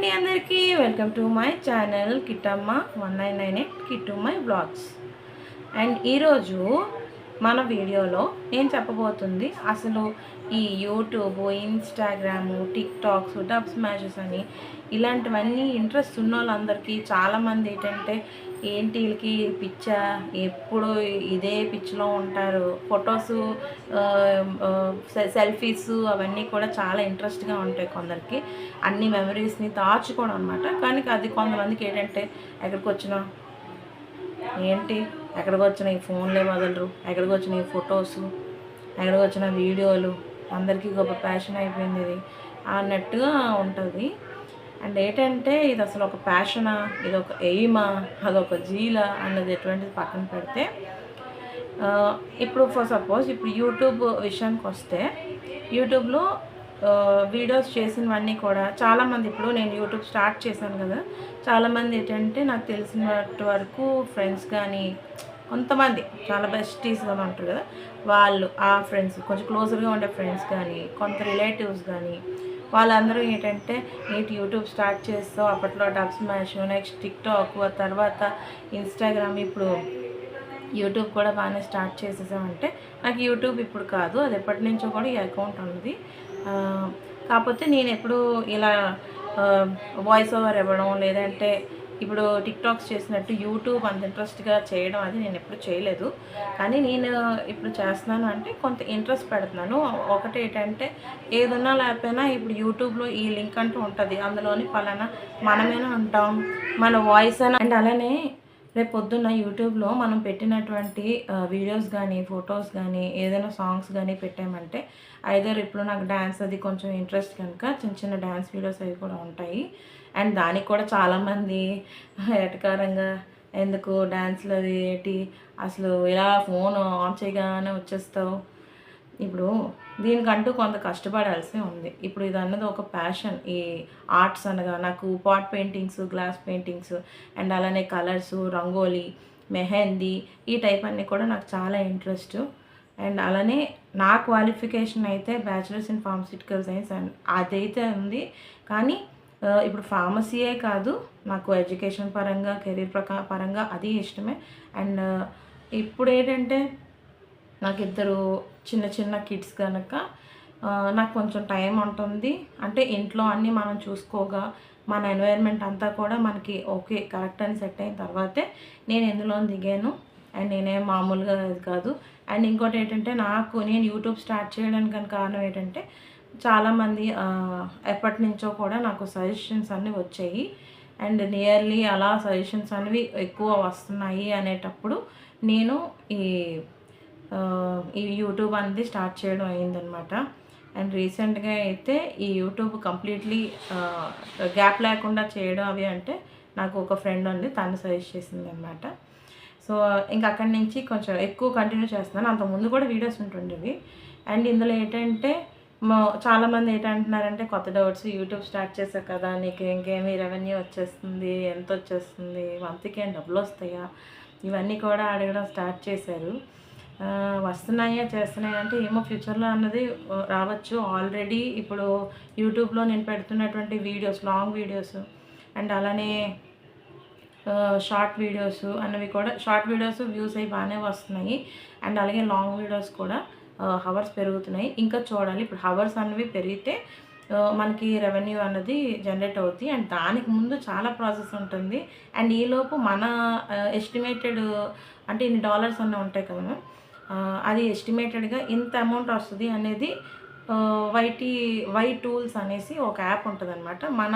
అండి అందరికీ. Welcome to my channel Kittamma one nine nine eight Kittu my vlogs. And ఈరోజు మన వీడియోలో నేను చెప్పబోతుంది? అసలు ఈ YouTube Instagram TikToks dub smashes అని ఇలాంటివన్నీ ఇంట్రెస్ట్ ఉన్న వాళ్ళందరికీ చాలామంది ఏంటంటే ఏంటి వీళ్ళకి పిచ్చ ఎప్పుడు ఇదే పిచ్చిలో ఉంటారు? ఫొటోస్ సెల్ఫీస్ అవన్నీ కూడా చాలా ఇంట్రెస్ట్గా ఉంటాయి కొందరికి. అన్ని మెమరీస్ని దాచుకోవడం అనమాట కానీ అది కొంతమందికి ఏంటంటే ఎక్కడికి వచ్చినా ఏంటి? ఎక్కడికి వచ్చిన ఈ ఫోన్లే వదలరు ఎక్కడికి వచ్చిన ఈ ఫొటోస్ ఎక్కడికి వచ్చిన వీడియోలు. అందరికీ గొప్ప ప్యాషన్ అయిపోయింది ఇది. అన్నట్టుగా ఉంటుంది. అండ్ ఏంటంటే ఇది అసలు ఒక ప్యాషనా ఇది ఒక ఎయిమా అదొక జీలా అన్నది ఎటువంటిది పక్కన పెడితే ఇప్పుడు ఫర్ సపోజ్ ఇప్పుడు యూట్యూబ్ విషయానికి వస్తే యూట్యూబ్లో వీడియోస్ చేసినవన్నీ కూడా చాలామంది ఇప్పుడు నేను యూట్యూబ్ స్టార్ట్ చేశాను కదా చాలామంది ఏంటంటే నాకు తెలిసినట్టు వరకు ఫ్రెండ్స్ కానీ కొంతమంది చాలా బెస్టీస్ అని ఉంటారు కదా వాళ్ళు ఆ ఫ్రెండ్స్ కొంచెం క్లోజర్గా ఉండే ఫ్రెండ్స్ కానీ కొంత రిలేటివ్స్ కానీ వాళ్ళందరూ ఏంటంటే నీటి యూట్యూబ్ స్టార్ట్ చేస్తావు? అప్పట్లో డబ్ స్మాష్ నెక్స్ట్ టిక్టాక్ ఆ తర్వాత ఇన్స్టాగ్రామ్ ఇప్పుడు యూట్యూబ్ కూడా బాగానే స్టార్ట్ చేసేసామంటే నాకు యూట్యూబ్ ఇప్పుడు కాదు అది ఎప్పటి నుంచో కూడా ఈ అకౌంట్ ఉంది. కాకపోతే నేను ఎప్పుడు ఇలా వాయిస్ ఓవర్ ఇవ్వడం లేదంటే ఇప్పుడు టిక్టాక్స్ చేసినట్టు యూట్యూబ్ అంత ఇంట్రెస్ట్గా చేయడం అది నేను ఎప్పుడు చేయలేదు. కానీ నేను ఇప్పుడు చేస్తున్నాను అంటే కొంత ఇంట్రెస్ట్ పెడుతున్నాను. ఒకటి ఏంటంటే ఏదన్నా లేకపోయినా ఇప్పుడు యూట్యూబ్లో ఈ లింక్ అంటూ ఉంటుంది. అందులోని పలానా మనమేనా ఉంటాం మన వాయిస్ అయినా. అండ్ అలానే రేపు పొద్దున్న యూట్యూబ్లో మనం పెట్టినటువంటి వీడియోస్ కానీ ఫొటోస్ కానీ ఏదైనా సాంగ్స్ కానీ పెట్టామంటే ఐదర్ ఇప్పుడు నాకు డ్యాన్స్ అది కొంచెం ఇంట్రెస్ట్ కనుక చిన్న చిన్న డ్యాన్స్ వీడియోస్ అవి కూడా ఉంటాయి. అండ్ దానికి కూడా చాలామంది ఎటకారంగా ఎందుకు డ్యాన్స్లు అది ఏంటి? అసలు ఇలా ఫోన్ ఆన్ చేయగానే వచ్చేస్తావు? ఇప్పుడు దీనికంటూ కొంత కష్టపడాల్సి ఉంది. ఇప్పుడు ఇది అన్నది ఒక ప్యాషన్ ఈ ఆర్ట్స్ అనగా నాకు pot paintings glass paintings and అలానే కలర్స్ రంగోలీ మెహందీ ఈ టైప్ అన్నీ కూడా నాకు చాలా ఇంట్రెస్ట్ అండ్ అలానే నా క్వాలిఫికేషన్ అయితే bachelors in pharmaceutical science and అదైతే ఉంది. కానీ ఇప్పుడు ఫార్మసీయే కాదు నాకు ఎడ్యుకేషన్ పరంగా కెరీర్ ప్రకా పరంగా అది ఇష్టమే. అండ్ ఇప్పుడు ఏంటంటే నాకు ఇద్దరు చిన్న చిన్న కిడ్స్ కనుక నాకు కొంచెం టైం ఉంటుంది. అంటే ఇంట్లో అన్నీ మనం చూసుకోగా మన ఎన్వైర్న్మెంట్ అంతా కూడా మనకి ఓకే కరెక్ట్ అని సెట్ అయిన తర్వాతే నేను ఎందులో దిగాను. అండ్ నేనేం మామూలుగా అది కాదు. అండ్ ఇంకోటి ఏంటంటే నాకు నేను యూట్యూబ్ స్టార్ట్ చేయడానికి గల కారణం ఏంటంటే చాలామంది ఎప్పటి నుంచో కూడా నాకు సజెషన్స్ అన్నీ వచ్చాయి. అండ్ నియర్లీ అలా సజెషన్స్ అనేవి ఎక్కువ వస్తున్నాయి అనేటప్పుడు నేను ఈ ఈ యూట్యూబ్ అనేది స్టార్ట్ చేయడం అయిందనమాట అండ్ రీసెంట్గా అయితే ఈ యూట్యూబ్ కంప్లీట్లీ గ్యాప్ లేకుండా చేయడం అవి అంటే నాకు ఒక ఫ్రెండ్ ఉంది తను సజెస్ట్ చేసింది అనమాట సో ఇంకా అక్కడి నుంచి కొంచెం ఎక్కువ కంటిన్యూ చేస్తున్నాను. అంతకుముందు ముందు కూడా వీడియోస్ ఉంటుండేవి. అండ్ ఇందులో ఏంటంటే చాలామంది ఏంటంటున్నారంటే కొత్త డౌట్స్ యూట్యూబ్ స్టార్ట్ చేశావు కదా నీకు ఇంకేమి రెవెన్యూ వచ్చేస్తుంది ఎంత వచ్చేస్తుంది మంత్కి ఏం డబ్బులు వస్తాయా? ఇవన్నీ కూడా అడగడం స్టార్ట్ చేశారు. వస్తున్నాయా చేస్తున్నాయా అంటే ఏమో ఫ్యూచర్లో అన్నది రావచ్చు. ఆల్రెడీ ఇప్పుడు యూట్యూబ్లో నేను పెడుతున్నటువంటి వీడియోస్ లాంగ్ వీడియోస్ అండ్ అలానే షార్ట్ వీడియోస్ అన్నవి కూడా షార్ట్ వీడియోస్ వ్యూస్ అవి బాగానే వస్తున్నాయి. అండ్ అలాగే లాంగ్ వీడియోస్ కూడా హవర్స్ పెరుగుతున్నాయి. ఇంకా చూడాలి. ఇప్పుడు హవర్స్ అన్నవి పెరిగితే మనకి రెవెన్యూ అన్నది జనరేట్ అవుతుంది అండ్ దానికి ముందు చాలా ప్రాసెస్ ఉంటుంది. అండ్ ఈలోపు మన ఎస్టిమేటెడ్ అంటే ఇన్ని డాలర్స్ అన్నీ ఉంటాయి కదా అది ఎస్టిమేటెడ్గా ఇంత అమౌంట్ వస్తుంది అనేది వైటీ వై టూల్స్ అనేసి ఒక యాప్ ఉంటుంది అనమాట మన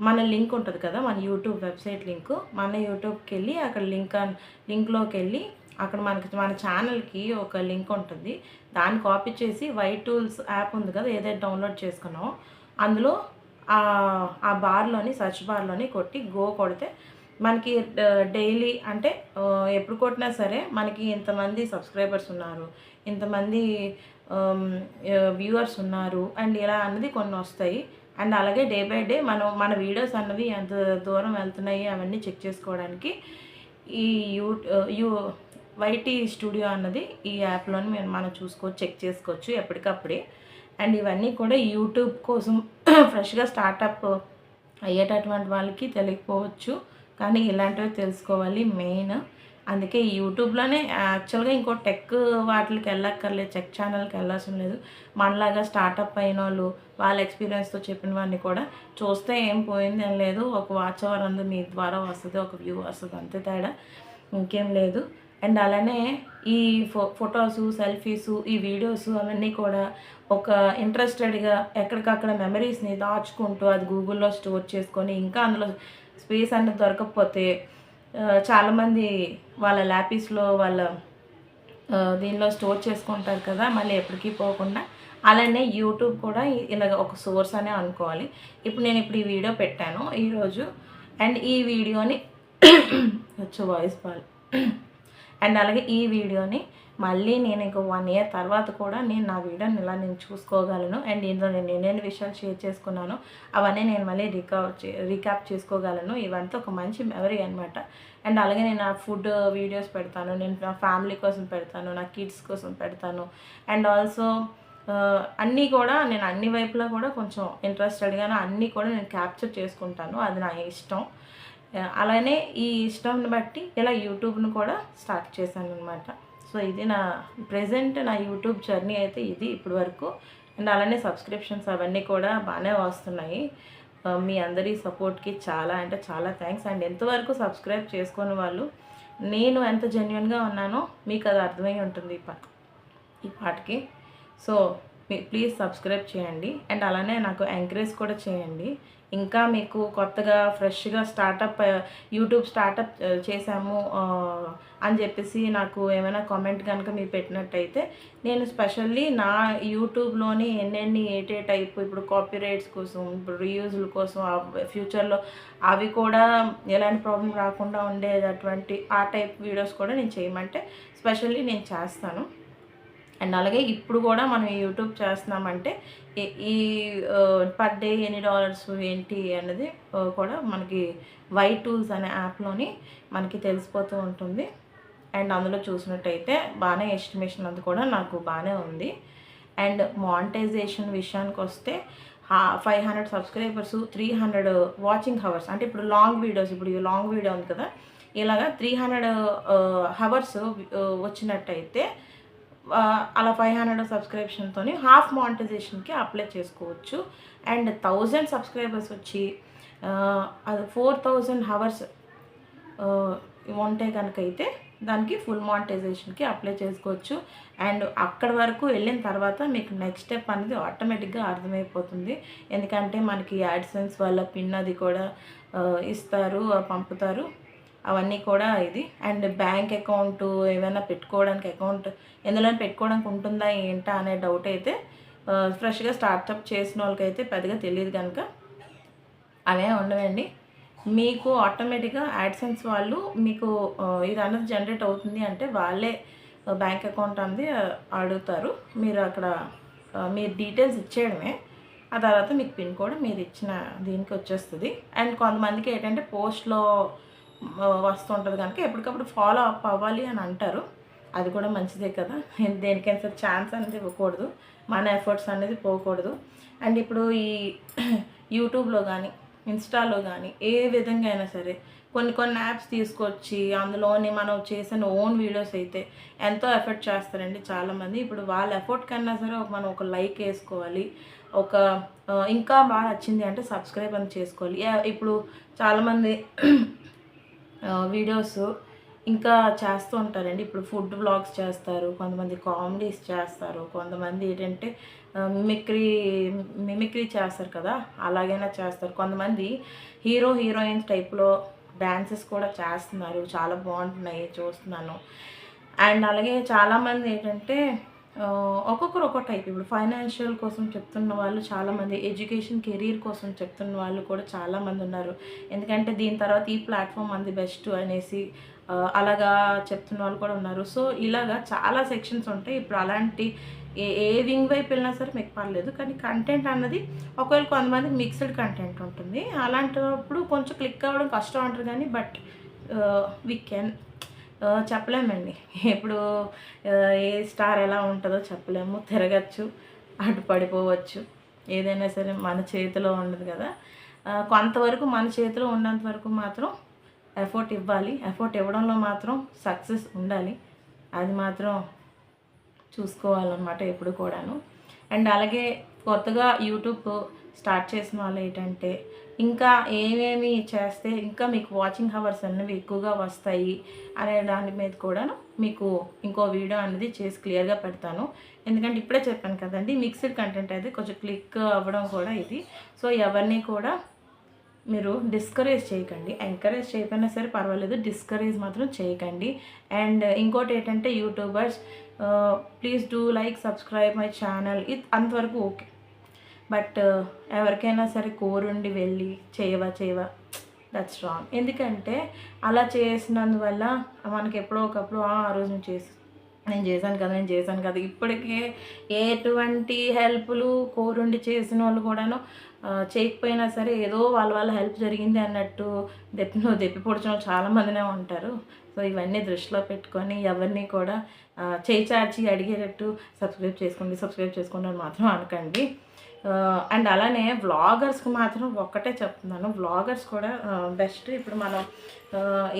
మన లింక్ ఉంటుంది కదా మన యూట్యూబ్ వెబ్సైట్ లింక్ మన యూట్యూబ్కి వెళ్ళి అక్కడ లింక్ లింక్లోకి వెళ్ళి అక్కడ మనకి మన ఛానల్కి ఒక లింక్ ఉంటుంది. దాన్ని కాపీ చేసి వై టూల్స్ యాప్ ఉంది కదా ఏదైతే డౌన్లోడ్ చేసుకున్నామో అందులో ఆ- ఆ బార్లోని సర్చ్ బార్లోని కొట్టి గో కొడితే మనకి డైలీ అంటే ఎప్పుడు కొట్టినా సరే మనకి ఇంతమంది సబ్స్క్రైబర్స్ ఉన్నారు ఇంతమంది వ్యూవర్స్ ఉన్నారు అండ్ ఇలా అన్నది కొన్ని వస్తాయి. అండ్ అలాగే డే బై డే మనం మన వీడియోస్ అన్నవి ఎంత దూరం వెళ్తున్నాయి అవన్నీ చెక్ చేసుకోవడానికి ఈ యూ యూ వైటీ స్టూడియో అన్నది ఈ యాప్లోని మేము మనం చూసుకోవచ్చు చెక్ చేసుకోవచ్చు ఎప్పటికప్పుడే. అండ్ ఇవన్నీ కూడా యూట్యూబ్ కోసం ఫ్రెష్గా స్టార్టప్ అయ్యేటటువంటి వాళ్ళకి తెలియకపోవచ్చు. కానీ ఇలాంటివి తెలుసుకోవాలి మెయిన్. అందుకే యూట్యూబ్లోనే యాక్చువల్గా ఇంకో టెక్ వాటికి వెళ్ళక్కర్లేదు టెక్ ఛానల్కి వెళ్ళాల్సిన లేదు. మనలాగా స్టార్టప్ అయిన వాళ్ళు వాళ్ళ ఎక్స్పీరియన్స్తో చెప్పినవన్నీ కూడా చూస్తే ఏం పోయింది ఏం లేదు. ఒక వాచ్ అవర్ అందు మీ ద్వారా వస్తుంది ఒక వ్యూ వస్తుంది అంతే తేడా. ఇంకేం లేదు. అండ్ అలానే ఈ ఫో ఫొటోస్ సెల్ఫీస్ ఈ వీడియోస్ అవన్నీ కూడా ఒక ఇంట్రెస్టెడ్గా ఎక్కడికక్కడ మెమరీస్ని దాచుకుంటూ అది గూగుల్లో స్టోర్ చేసుకొని ఇంకా అందులో స్పేస్ అనేది దొరకకపోతే చాలామంది వాళ్ళ ల్యాపీస్లో వాళ్ళ దీనిలో స్టోర్ చేసుకుంటారు కదా మళ్ళీ ఎప్పటికీ పోకుండా. అలానే యూట్యూబ్ కూడా ఇలాగ ఒక సోర్స్ అనే అనుకోవాలి. ఇప్పుడు నేను ఇప్పుడు ఈ వీడియో పెట్టాను ఈరోజు. అండ్ ఈ వీడియోని వచ్చే వాయిస్ బాల్. అండ్ అలాగే ఈ వీడియోని మళ్ళీ నేను ఇంక వన్ ఇయర్ తర్వాత కూడా నేను నా వీడియోని ఇలా నేను చూసుకోగలను. అండ్ ఇందులో నేను ఎన్నెన్ని విషయాలు షేర్ చేసుకున్నాను అవన్నీ నేను మళ్ళీ రికవర్ చే రీక్యాప్ చేసుకోగలను. ఇవంతా ఒక మంచి మెమరీ అనమాట అండ్ అలాగే నేను నా ఫుడ్ వీడియోస్ పెడతాను. నేను నా ఫ్యామిలీ కోసం పెడతాను. నా కిడ్స్ కోసం పెడతాను. అండ్ ఆల్సో అన్నీ కూడా నేను అన్ని వైపులా కూడా కొంచెం ఇంట్రెస్టెడ్గానే అన్నీ కూడా నేను క్యాప్చర్ చేసుకుంటాను. అది నా ఇష్టం. అలానే ఈ ఇష్టంని బట్టి ఇలా యూట్యూబ్ను కూడా స్టార్ట్ చేశాను అనమాట సో ఇది నా ప్రజెంట్ నా యూట్యూబ్ జర్నీ అయితే ఇది ఇప్పటి వరకు. అండ్ అలానే సబ్స్క్రిప్షన్స్ అవన్నీ కూడా బాగానే వస్తున్నాయి. మీ అందరి సపోర్ట్కి చాలా అంటే చాలా థ్యాంక్స్. అండ్ ఎంతవరకు సబ్స్క్రైబ్ చేసుకుని వాళ్ళు నేను ఎంత జెన్యున్గా ఉన్నానో మీకు అది అర్థమై ఉంటుంది ఈ పాట ఈ పాటకి. సో మీ ప్లీజ్ సబ్స్క్రైబ్ చేయండి. అండ్ అలానే నాకు ఎంకరేజ్ కూడా చేయండి. ఇంకా మీకు కొత్తగా ఫ్రెష్గా స్టార్టప్ యూట్యూబ్ స్టార్టప్ చేశాము అని చెప్పేసి నాకు ఏమైనా కామెంట్ కనుక మీరు పెట్టినట్టయితే నేను స్పెషల్లీ నా యూట్యూబ్లోని ఎన్నెన్ని ఏటే టైప్ ఇప్పుడు కాపీ రైట్స్ కోసం ఇప్పుడు రీయూజుల కోసం ఫ్యూచర్లో అవి కూడా ఎలాంటి ప్రాబ్లం రాకుండా ఉండేటటువంటి ఆ టైప్ వీడియోస్ కూడా నేను చేయమంటే స్పెషల్లీ నేను చేస్తాను. అండ్ అలాగే ఇప్పుడు కూడా మనం యూట్యూబ్ చేస్తున్నామంటే ఈ- ఈ పర్ డే ఎన్ని డాలర్స్ ఏంటి అన్నది కూడా మనకి వై టూల్స్ అనే యాప్లోని మనకి తెలిసిపోతూ ఉంటుంది. అండ్ అందులో చూసినట్టయితే బాగానే ఎస్టిమేషన్ అది కూడా నాకు బాగానే ఉంది. అండ్ మానిటైజేషన్ విషయానికి వస్తే five hundred subscribers three hundred watching hours అంటే ఇప్పుడు లాంగ్ వీడియోస్ ఇప్పుడు ఈ లాంగ్ వీడియో ఉంది కదా ఇలాగా త్రీ హండ్రెడ్ హవర్స్ వచ్చినట్టయితే అలా ఫైవ్ హండ్రెడ్ సబ్స్క్రిప్షన్తో హాఫ్ మానిటైజేషన్కి అప్లై చేసుకోవచ్చు. అండ్ థౌజండ్ సబ్స్క్రైబర్స్ వచ్చి అది ఫోర్ థౌజండ్ హవర్స్ ఉంటే కనుక అయితే దానికి ఫుల్ మానిటైజేషన్కి అప్లై చేసుకోవచ్చు. అండ్ అక్కడి వరకు వెళ్ళిన తర్వాత మీకు నెక్స్ట్ స్టెప్ అనేది ఆటోమేటిక్గా అర్థమైపోతుంది. ఎందుకంటే మనకి యాడ్సెన్స్ వల్ల పిన్ అది కూడా ఇస్తారు పంపుతారు. అవన్నీ కూడా ఇది. అండ్ బ్యాంక్ అకౌంట్ ఏమైనా పెట్టుకోవడానికి అకౌంట్ ఎందులో పెట్టుకోవడానికి ఉంటుందా ఏంటా అనే డౌట్ అయితే ఫ్రెష్గా స్టార్ట్అప్ చేసిన వాళ్ళకైతే పెద్దగా తెలియదు కనుక అవే ఉండవండి. మీకు ఆటోమేటిక్గా యాడ్సెన్స్ వాళ్ళు మీకు ఇది అన్నది జనరేట్ అవుతుంది అంటే వాళ్ళే బ్యాంక్ అకౌంట్ అనేది అడుగుతారు. మీరు అక్కడ మీరు డీటెయిల్స్ ఇచ్చేయడమే. ఆ తర్వాత మీకు పిన్ కోడ్ మీరు ఇచ్చిన దీనికి వచ్చేస్తుంది. అండ్ కొంతమందికి ఏంటంటే పోస్ట్లో వస్తుంటుంది కనుక ఎప్పటికప్పుడు ఫాలో అప్ అవ్వాలి అని అంటారు. అది కూడా మంచిదే కదా. దేనికైనా సరే ఛాన్స్ అనేది ఇవ్వకూడదు. మన ఎఫర్ట్స్ అనేది పోకూడదు. అండ్ ఇప్పుడు ఈ యూట్యూబ్లో కానీ ఇన్స్టాలో కానీ ఏ విధంగా అయినా సరే కొన్ని కొన్ని యాప్స్ తీసుకొచ్చి అందులోని మనం చేసిన ఓన్ వీడియోస్ అయితే ఎంతో ఎఫర్ట్ చేస్తారండి చాలామంది. ఇప్పుడు వాళ్ళ ఎఫర్ట్ కన్నా సరే మనం ఒక లైక్ వేసుకోవాలి. ఒక ఇంకా బాగా నచ్చింది అంటే సబ్స్క్రైబ్ అని చేసుకోవాలి. ఇప్పుడు చాలామంది వీడియోస్ ఇంకా చేస్తూ ఉంటారండి. ఇప్పుడు ఫుడ్ వ్లాగ్స్ చేస్తారు కొంతమంది కామెడీస్ చేస్తారు కొంతమంది ఏంటంటే మిమిక్రీ మిమిక్రీ చేస్తారు కదా అలాగైనా చేస్తారు. కొంతమంది హీరో హీరోయిన్స్ టైప్లో డ్యాన్సెస్ కూడా చేస్తున్నారు. చాలా బాగుంటున్నాయి చూస్తున్నాను. అండ్ అలాగే చాలామంది ఏంటంటే ఒక్కొక్కరు ఒక్కో టైప్ ఇప్పుడు ఫైనాన్షియల్ కోసం చెప్తున్న వాళ్ళు చాలామంది ఎడ్యుకేషన్ కెరీర్ కోసం చెప్తున్న వాళ్ళు కూడా చాలామంది ఉన్నారు. ఎందుకంటే దీని తర్వాత ఈ ప్లాట్ఫామ్ అంది బెస్ట్ అనేసి అలాగా చెప్తున్న వాళ్ళు కూడా ఉన్నారు. సో ఇలాగా చాలా సెక్షన్స్ ఉంటాయి. ఇప్పుడు అలాంటి ఏ ఏ వింగ్ వైపు వెళ్ళినా సరే మీకు పర్లేదు. కానీ కంటెంట్ అన్నది ఒకవేళ కొంతమందికి మిక్స్డ్ కంటెంట్ ఉంటుంది. అలాంటప్పుడు కొంచెం క్లిక్ అవ్వడం కష్టం అంటారు కానీ బట్ వీ కెన్ చెప్పలేమండి. ఇప్పుడు ఏ స్టార్ ఎలా ఉంటుందో చెప్పలేము. తిరగచ్చు అటు పడిపోవచ్చు. ఏదైనా సరే మన చేతిలో ఉండదు కదా. కొంతవరకు మన చేతిలో ఉన్నంత వరకు మాత్రం ఎఫర్ట్ ఇవ్వాలి. ఎఫర్ట్ ఇవ్వడంలో మాత్రం సక్సెస్ ఉండాలి. అది మాత్రం చూసుకోవాలన్నమాట ఎప్పుడు కూడాను. అండ్ అలాగే కొత్తగా యూట్యూబ్ స్టార్ట్ చేసిన వాళ్ళు ఏంటంటే ఇంకా ఏమేమి చేస్తే ఇంకా మీకు వాచింగ్ హవర్స్ అనేవి ఎక్కువగా వస్తాయి అనే దాని మీద కూడా మీకు ఇంకో వీడియో అనేది చేసి క్లియర్గా పెడతాను. ఎందుకంటే ఇప్పుడే చెప్పాను కదండి మిక్స్డ్ కంటెంట్ అయితే కొంచెం క్లిక్ అవ్వడం కూడా ఇది. సో ఎవరిని కూడా మీరు డిస్కరేజ్ చేయకండి. ఎంకరేజ్ చేయకపోయినా సరే పర్వాలేదు డిస్కరేజ్ మాత్రం చేయకండి. అండ్ ఇంకోటి ఏంటంటే YouTubers please do like subscribe my channel ఇది అంతవరకు ఓకే బట్ uh, ఎవరికైనా సరే కోరుండి వెళ్ళి చేయవా చేయవా దట్స్ రాంగ్ ఎందుకంటే అలా చేసినందువల్ల మనకి ఎప్పుడో ఒకప్పుడు "ఆ, రోజు నేను చేసి నేను చేశాను కదా నేను చేశాను కదా. ఇప్పటికే ఎటువంటి హెల్ప్లు కోరుండి చేసిన వాళ్ళు కూడాను చేయకపోయినా సరే ఏదో వాళ్ళ వాళ్ళ హెల్ప్ జరిగింది అన్నట్టు దెప్పి దెప్పి పొడిచిన వాళ్ళు చాలామందినే ఉంటారు. సో ఇవన్నీ దృష్టిలో పెట్టుకొని ఎవరిని కూడా చేయిచార్చి చేయి చాచి అడిగేటట్టు సబ్స్క్రైబ్ చేసుకోండి సబ్స్క్రైబ్ చేసుకోండి అని మాత్రం అనకండి. అండ్ అలానే వ్లాగర్స్కి మాత్రం ఒక్కటే చెప్తున్నాను. వ్లాగర్స్ కూడా బెస్ట్. ఇప్పుడు మనం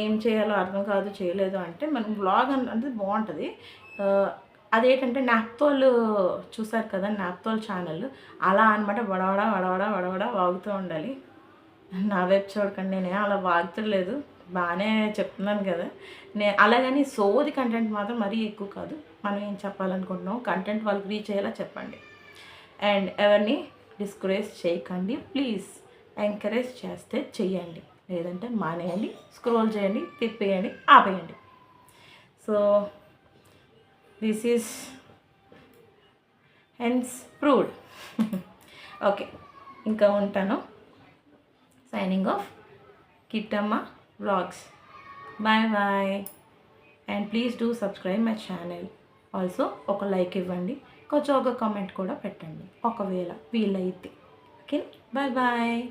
ఏం చేయాలో అర్థం కాదు చేయలేదు అంటే మనం వ్లాగ్ అనేది బాగుంటుంది అదేంటంటే నాప్తోల్ చూసారు కదా నాప్తోల్ ఛానల్. అలా అనమాట వడవడ వడవడ వడవడ వాగుతూ ఉండాలి. నా వైపు చూడకండి నేనే అలా వాగుతలేదు. బాగానే చెప్తున్నాను కదా. నే అలాగని సోది కంటెంట్ మాత్రం మరీ ఎక్కువ కాదు. మనం ఏం చెప్పాలనుకుంటున్నాం కంటెంట్ వాళ్ళకి రీచ్ అయ్యేలా చెప్పండి. అండ్ ఎవరిని డిస్కరేజ్ చేయకండి ప్లీజ్. ఎంకరేజ్ చేస్తే చేయండి లేదంటే మానేయండి స్క్రోల్ చేయండి తిప్పేయండి ఆపేయండి. So this is hence proved okay ఇంకా ఉంటాను. Signing off Kittamma vlogs bye bye and please do subscribe my channel also ఒక లైక్ ఇవ్వండి. కొంచెం ఒక కామెంట్ కూడా పెట్టండి. ఒకవేళ వీలైతే. Okay bye bye